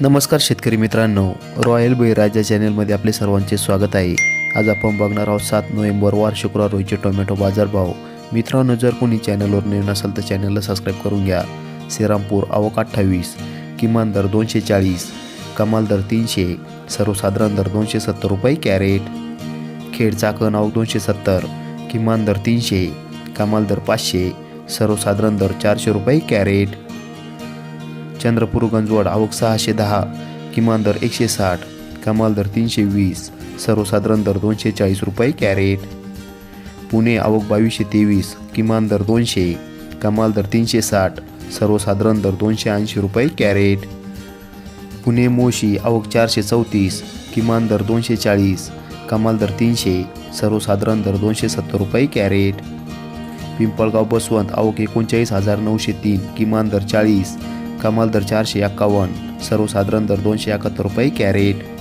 नमस्कार शेतकरी मित्रांनो. रॉयल बळीराजा चॅनलमध्ये आपले सर्वांचे स्वागत आहे. आज आपण बघणार आहोत सात नोव्हेंबर वार शुक्रवार रोजचे टोमॅटो बाजारभाव मित्रांनो जर कोणी चॅनलवर नवीन असेल तर चॅनलला सबस्क्राईब करून घ्या. श्रीरामपूर आवक अठ्ठावीस किमान दर दोनशे चाळीस कमाल दर तीनशे सर्वसाधारण दर दोनशे सत्तर रुपये कॅरेट. खेड चाकण आवक दोनशे सत्तर किमान दर तीनशे कमाल दर पाचशे सर्वसाधारण दर चारशे रुपये कॅरेट. चंद्रपूर गंजवड आवक सहाशे दहा किमान दर एकशे साठ कमाल दर तीनशे वीस सर्वसाधारण दर दोनशे चाळीस रुपये कॅरेट. पुणे आवक बावीसशे तेवीस किमान दर दोनशे कमाल दर तीनशे साठ सर्वसाधारण दर दोनशे ऐंशी रुपये कॅरेट. पुणे मोशी आवक चारशे चौतीस किमान दर दोनशे चाळीस कमाल दर तीनशे सर्वसाधारण दर दोनशे सत्तर रुपये कॅरेट. पिंपळगाव बसवंत आवक एकोणचाळीस हजार नऊशे तीन किमान दर चाळीस कमाल दर चारशे एक्कावन्न सर्वसाधारण दर दोनशे एकाहत्तर रुपये कॅरेट.